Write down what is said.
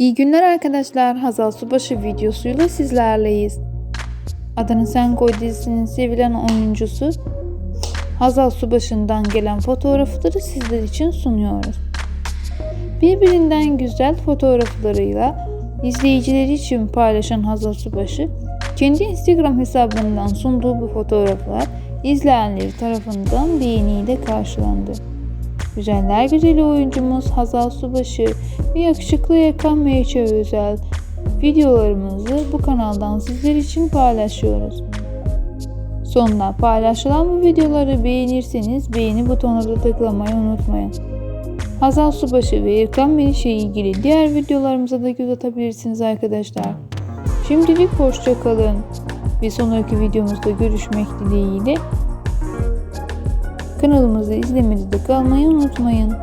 İyi günler arkadaşlar. Hazal Subaşı videosuyla sizlerleyiz. Adını Sen Koy dizisinin sevilen oyuncusu Hazal Subaşı'ndan gelen fotoğrafları sizler için sunuyoruz. Birbirinden güzel fotoğraflarıyla izleyicileri için paylaşan Hazal Subaşı, kendi Instagram hesabından sunduğu bu fotoğraflar izleyenleri tarafından beğeniyle karşılandı. Güzeller güzeli oyuncumuz Hazal Subaşı ve yakışıklı Erkan Meyçe özel videolarımızı bu kanaldan sizler için paylaşıyoruz. Sonunda paylaşılan bu videoları beğenirseniz beğeni butonuna da tıklamayı unutmayın. Hazal Subaşı ve Erkan Meriç'e ilgili diğer videolarımıza da göz atabilirsiniz arkadaşlar. Şimdilik hoşça kalın. Bir sonraki videomuzda görüşmek dileğiyle Kanalımızı izlemede de kalmayı unutmayın.